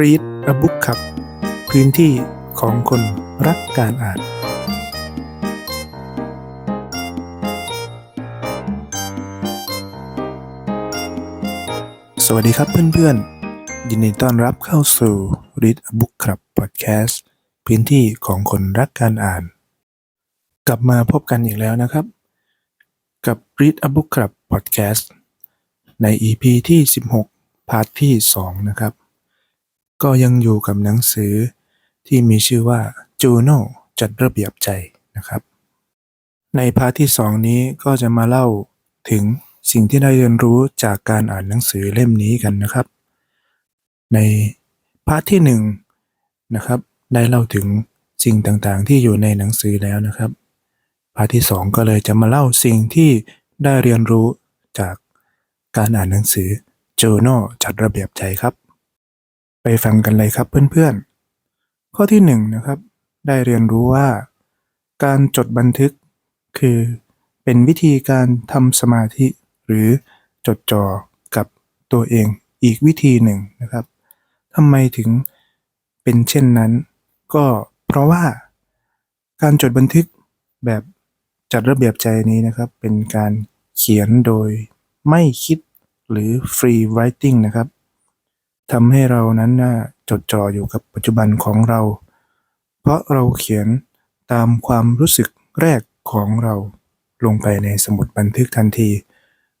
Read a Book ครับ พื้นที่ของคนรักการอ่าน สวัสดีครับเพื่อนๆ ยินดีต้อนรับเข้าสู่ Read a Book ครับ Podcast พื้นที่ของคนรักการอ่าน กลับมาพบกันอีกแล้วนะครับ กับ Read a Book ครับ Podcast ใน EP ที่ 16 พาร์ทที่ 2 นะครับ ก็ยังอยู่กับหนังสือที่มีชื่อว่า Juno จัดระเบียบใจนะครับ ในพาร์ทที่ 2 นี้ก็จะมาเล่าถึงสิ่งที่ได้เรียนรู้จากการอ่านหนังสือเล่มนี้กันนะครับ ในพาร์ทที่1นะครับได้เล่าถึงสิ่งต่างๆ ที่อยู่ในหนังสือแล้วนะครับ พาร์ทที่ 2 ก็เลยจะมาเล่าสิ่งที่ได้เรียนรู้จากการอ่านหนังสือ Journal จัดระเบียบใจครับ ไปฟังกันเลยครับเพื่อนๆ ข้อที่1นงนะครับ ได้เรียนรู้ว่า การจดบันทึก คือเป็นวิธีการทำสมาธิ หรือจดจ่อกับตัวเองอีกวิธีหนึ่งนะครับทำไมถึงเป็นเช่นนั้น ก็เพราะว่าการจดบันทึกแบบจัดระเบียบใจนี้นะครับ เป็นการเขียนโดยไม่คิดหรือ free writing นะครับ ทำให้เรานั้นน่าจดจ่ออยู่กับปัจจุบันของเรา เพราะเราเขียนตามความรู้สึกแรกของเราลงไปในสมุดบันทึกทันที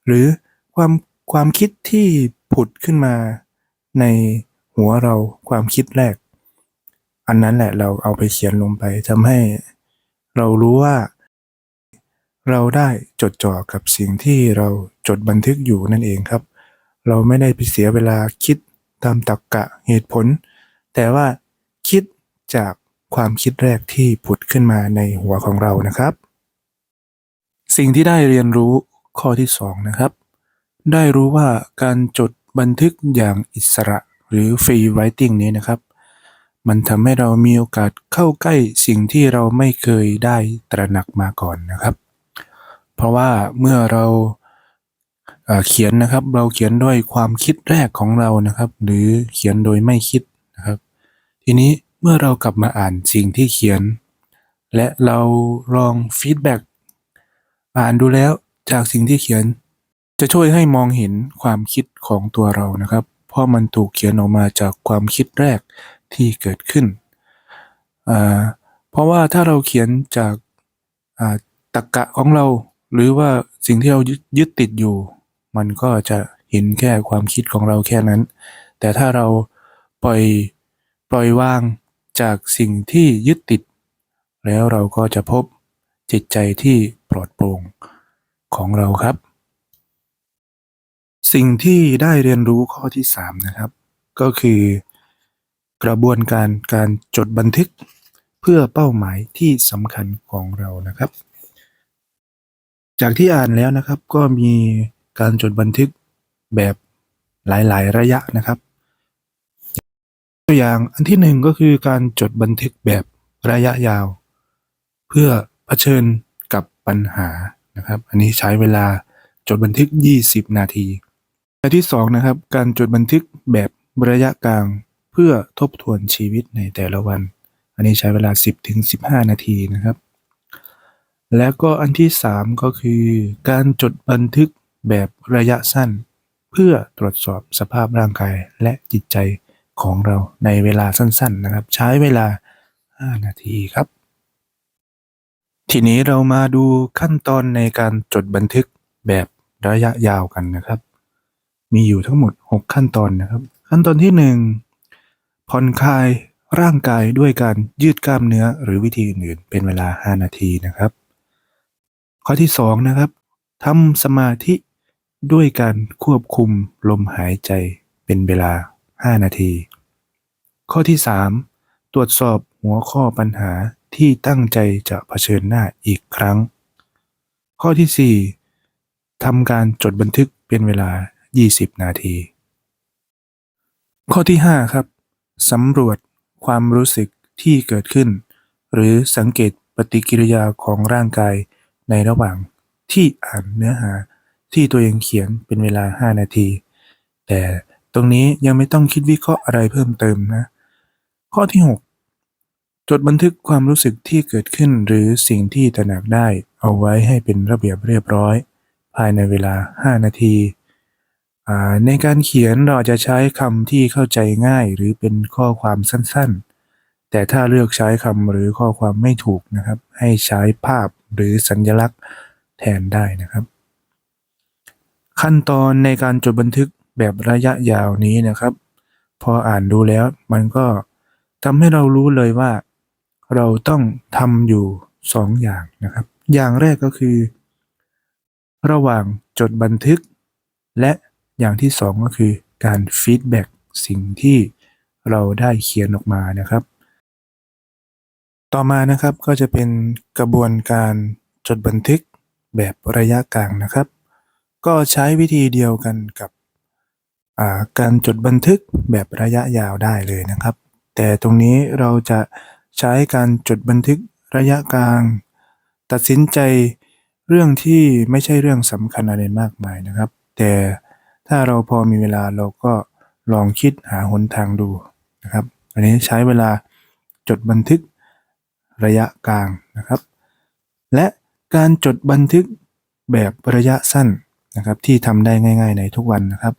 หรือความความคิดที่ผุดขึ้นมาในหัวเราความคิดแรก อันนั้นแหละเราเอาไปเขียนลงไปทำให้เรารู้ว่า เราได้จดจ่อกับสิ่งที่เราจดบันทึกอยู่นั่นเองครับ เราไม่ได้ไปเสียเวลาคิด ตามตรรกกะเหตุผล แต่ว่าคิดจากความคิดแรกที่ผุดขึ้นมาในหัวของเรานะครับ สิ่งที่ได้เรียนรู้ข้อที่สองนะครับ ได้รู้ว่าการจดบันทึกอย่างอิสระหรือ free writing นี้นะครับ มันทำให้เรามีโอกาสเข้าใกล้สิ่งที่เราไม่เคยได้ตระหนักมาก่อนนะครับ เพราะว่าเมื่อเรา เขียนนะครับ เราเขียนด้วยความคิดแรกของเรานะครับ หรือเขียนโดยไม่คิดนะครับ ทีนี้เมื่อเรากลับมาอ่านสิ่งที่เขียน และเราลองฟีดแบ็กอ่านดูแล้วจากสิ่งที่เขียน จะช่วยให้มองเห็นความคิดของตัวเรานะครับ เพราะมันถูกเขียนออกมาจากความคิดแรกที่เกิดขึ้น เพราะว่าถ้าเราเขียนจากตรรกะของเรา หรือว่าสิ่งที่เรายึดติดอยู่ มันก็จะเห็นแค่ความคิดของเราแค่นั้น แต่ถ้าเราปล่อยปล่อยวางจากสิ่งที่ยึดติด แล้วเราก็จะพบจิตใจที่ปลอดโปร่งของเราครับ สิ่งที่ได้เรียนรู้ข้อที่ 3 นะครับ ก็คือกระบวนการการจดบันทึกเพื่อเป้าหมายที่สำคัญของเรานะครับ จากที่อ่านแล้วนะครับก็มี การจดบันทึกแบบหลายๆ ระยะนะครับ ตัวอย่างอันที่หนึ่งก็คือการจดบันทึกแบบระยะยาว เพื่อเผชิญกับปัญหานะครับ อันนี้ใช้เวลาจดบันทึก 20 นาทีอันที่สองนะครับ การจดบันทึกแบบระยะกลางเพื่อทบทวนชีวิตในแต่ละวัน อันนี้ใช้เวลา 10ถึง15 นาทีนะครับ แล้วก็อันที่ 3 ก็คือ การจดบันทึก แบบระยะสั้น เพื่อตรวจสอบสภาพร่างกายและจิตใจของเราในเวลาสั้นๆนะครับ ใช้เวลา 5 นาทีครับ ทีนี้เรามาดูขั้นตอนในการจดบันทึกแบบระยะยาวกันนะครับ มีอยู่ทั้งหมด 6 ขั้นตอนนะครับ ขั้นตอนที่ 1 ผ่อนคลายร่างกายด้วยการยืดกล้ามเนื้อหรือวิธีอื่นๆ เป็นเวลา 5 นาทีนะครับ ข้อที่ 2 นะครับทำสมาธิ ด้วยการควบคุมลมหายใจเป็นเวลา 5 นาที ข้อที่ 3 ตรวจสอบหัวข้อปัญหาที่ตั้งใจจะเผชิญหน้าอีกครั้ง ข้อที่ 4ทำการจดบันทึกเป็นเวลา 20 นาที ข้อที่ 5 ครับสำรวจความรู้สึกที่เกิดขึ้น หรือสังเกตปฏิกิริยาของร่างกายในระหว่างที่อ่านเนื้อหา ที่ตัวเองเขียนเป็นเวลา 5 นาที แต่ตรงนี้ยังไม่ต้องคิดวิเคราะห์อะไรเพิ่มเติมนะ ข้อที่ 6 จดบันทึกความรู้สึกที่เกิดขึ้นหรือสิ่งที่ตระหนักได้เอาไว้ให้เป็นระเบียบเรียบร้อย ภายในเวลา 5 นาทีในการเขียนเราจจะใช้คำที่เข้าใจง่ายหรือเป็นข้อความสั้นๆ แต่ถ้าเลือกใช้คำหรือข้อความไม่ถูกนะครับ ให้ใช้ภาพหรือสัญลักษณ์แทนได้นะครับ ขั้นตอนในการจดบันทึกแบบระยะยาวนี้นะครับ พออ่านดูแล้วมันก็ทำให้เรารู้เลยว่า เราต้องทำอยู่สองอย่างนะครับ อย่างแรกก็คือ ระหว่างจดบันทึก และอย่างที่สองก็คือการฟีดแบ็กสิ่งที่เราได้เขียนออกมานะครับ ต่อมานะครับก็จะเป็นกระบวนการจดบันทึกแบบระยะกลางนะครับ ก็ใช้วิธีเดียวกันกับาการจดบันทึกแบบระยะยาวได้เลยนะครับ แต่ตรงนี้เราจะใช้การจดบันทึกระยะกลาง ตัดสินใจเรื่องที่ไม่ใช่เรื่องสำคัญอะไรมากมายนะครับ แต่ถ้าเราพอมีเวลาเราก็ลองคิดหาหนทางดูนะครับอันนี้ใช้เวลาจดบันทึกระยะกลางนะครับ และการจดบันทึกแบบระยะสั้น นะครับที่ทำได้ง่าย ๆ ในทุกวันนะครับ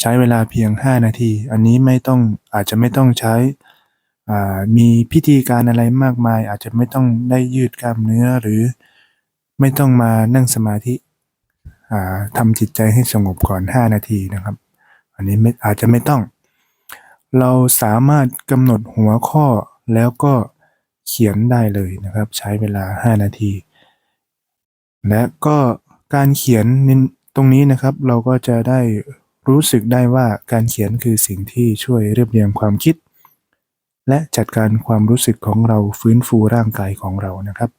ใช้เวลาเพียง 5 นาที อันนี้ไม่ต้องอาจจะไม่ต้องใช้อ่ามีพิธีการอะไรมากมาย อาจจะไม่ต้องได้ยืดกล้ามเนื้อหรือไม่ต้องมานั่งสมาธิอ่าทำจิตใจให้สงบก่อน 5 นาทีนะครับ อันนี้ไม่อาจจะไม่ต้อง เราสามารถกำหนดหัวข้อแล้วก็เขียนได้เลยนะครับ ใช้เวลา 5 นาที และก็ การเขียนตรงนี้นะครับ เราก็จะได้รู้สึกได้ว่าการเขียนคือสิ่งที่ช่วยเรียบเรียงความคิด และจัดการความรู้สึกของเราฟื้นฟูร่างกายของเรานะครับ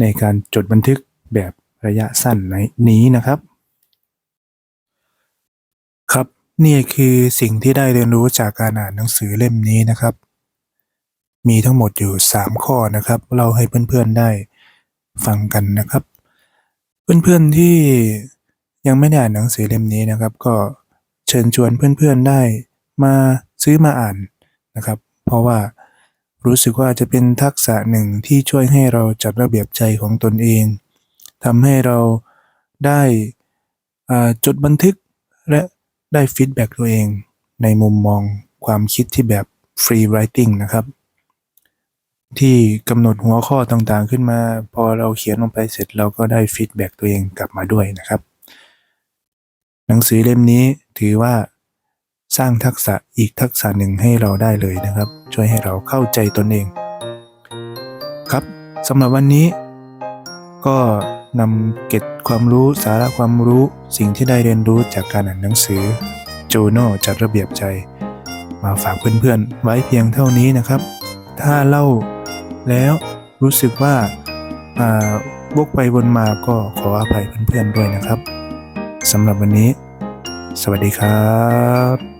ในการจดบันทึกแบบระยะสั้นในี้นะครับ ครับนี่คือสิ่งที่ได้เรียนรู้จากการอ่านหนังสือเล่มนี้นะครับ มีทั้งหมดอยู่ 3 ข้อนะครับเราให้เพื่อนๆได้ฟังกันนะครับ เพื่อนๆที่ยังไม่ได้อ่านหนังสือเล่มนี้นะครับ ก็เชิญชวนเพื่อนๆได้มาซื้อมาอ่านนะครับ เพราะว่ารู้สึกว่าจะเป็นทักษะหนึ่งที่ช่วยให้เราจัดระเบียบใจของตนเองทำให้เราได้จดบันทึกและได้ฟีดแบ็กตัวเองในมุมมองความคิดที่แบบฟรีไรติ n งนะครับ ที่กำหนดหัวข้อต่างๆ ขึ้นมา พอเราเขียนลงไปเสร็จเราก็ได้ฟีดแบ็กตัวเองกลับมาด้วยนะครับ หนังสือเล่มนี้ถือว่าสร้างทักษะอีกทักษะหนึ่งให้เราได้เลยนะครับ ช่วยให้เราเข้าใจตนเอง ครับสำหรับวันนี้ ก็นำเก็บความรู้สาระความรู้สิ่งที่ได้เรียนรู้จากการอ่านหนังสือโจโน่จัดระเบียบใจ มาฝากเพื่อนๆไว้เพียงเท่านี้นะครับ ถ้าเล่า แล้วรู้สึกว่าวกไปวนมาก็ขออภัยเพื่อนๆด้วยนะครับสำหรับวันนี้ สวัสดีครับ